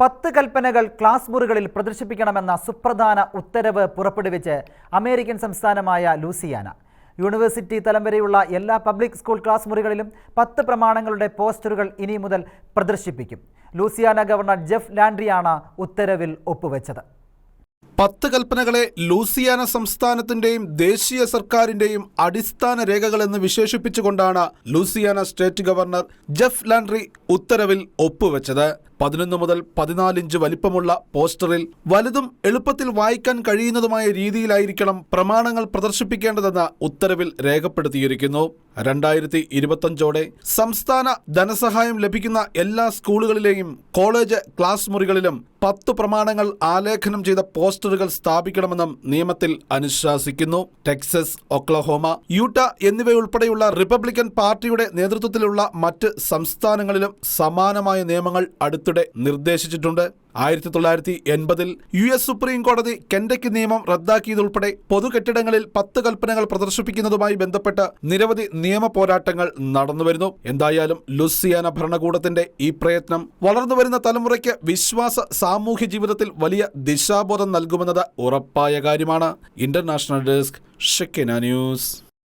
പത്ത് കൽപ്പനകൾ ക്ലാസ് മുറികളിൽ പ്രദർശിപ്പിക്കണമെന്ന സുപ്രധാന ഉത്തരവ് പുറപ്പെടുവിച്ച് അമേരിക്കൻ സംസ്ഥാനമായ ലൂസിയാന. യൂണിവേഴ്സിറ്റി തലം വരെയുള്ള എല്ലാ പബ്ലിക് സ്കൂൾ ക്ലാസ് മുറികളിലും പത്ത് പ്രമാണങ്ങളുടെ പോസ്റ്ററുകൾ ഇനി മുതൽ പ്രദർശിപ്പിക്കും. ലൂസിയാന ഗവർണർ ജെഫ് ലാൻഡ്രിയാണ് ഉത്തരവിൽ ഒപ്പുവെച്ചത്. പത്ത് കൽപ്പനകളെ ലൂസിയാന സംസ്ഥാനത്തിന്റെയും ദേശീയ സർക്കാരിന്റെയും അടിസ്ഥാന രേഖകളെന്ന് വിശേഷിപ്പിച്ചുകൊണ്ടാണ് Louisiana state governor Jeff Landry ഉത്തരവിൽ ഒപ്പുവെച്ചത്. പതിനൊന്ന് മുതൽ പതിനാല് ഇഞ്ച് വലിപ്പമുള്ള പോസ്റ്ററിൽ വലുതും എളുപ്പത്തിൽ വായിക്കാൻ കഴിയുന്നതുമായ രീതിയിലായിരിക്കണം പ്രമാണങ്ങൾ പ്രദർശിപ്പിക്കേണ്ടതെന്ന് ഉത്തരവിൽ രേഖപ്പെടുത്തിയിരിക്കുന്നു. രണ്ടായിരത്തി ഇരുപത്തഞ്ചോടെ സംസ്ഥാന ധനസഹായം ലഭിക്കുന്ന എല്ലാ സ്കൂളുകളിലെയും കോളേജ് ക്ലാസ് മുറികളിലും പത്ത് പ്രമാണങ്ങൾ ആലേഖനം ചെയ്ത പോസ്റ്ററുകൾ സ്ഥാപിക്കണമെന്നും നിയമത്തിൽ അനുശാസിക്കുന്നു. ടെക്സസ് ഒക്ലഹോമ യൂട്ട എന്നിവയുൾപ്പെടെയുള്ള റിപ്പബ്ലിക്കൻ പാർട്ടിയുടെ നേതൃത്വത്തിലുള്ള മറ്റ് സംസ്ഥാനങ്ങളിലും സമാനമായ നിയമങ്ങൾ അടുത്തിടെ നിർദ്ദേശിച്ചിട്ടുണ്ട്. ആയിരത്തി തൊള്ളായിരത്തി എൺപതിൽ യു എസ് സുപ്രീം കോടതി കെൻഡയ്ക്ക് നിയമം റദ്ദാക്കിയതുൾപ്പെടെ പൊതുകെട്ടിടങ്ങളിൽ പത്ത് കൽപ്പനകൾ പ്രദർശിപ്പിക്കുന്നതുമായി ബന്ധപ്പെട്ട് നിരവധി നിയമ പോരാട്ടങ്ങൾ നടന്നുവരുന്നു. എന്തായാലും ലുസിയാന ഭരണകൂടത്തിന്റെ ഈ പ്രയത്നം വളർന്നുവരുന്ന തലമുറയ്ക്ക് വിശ്വാസ സാമൂഹ്യ ജീവിതത്തിൽ വലിയ ദിശാബോധം നൽകുമെന്നത് ഉറപ്പായ കാര്യമാണ്. International desk Shekinah news.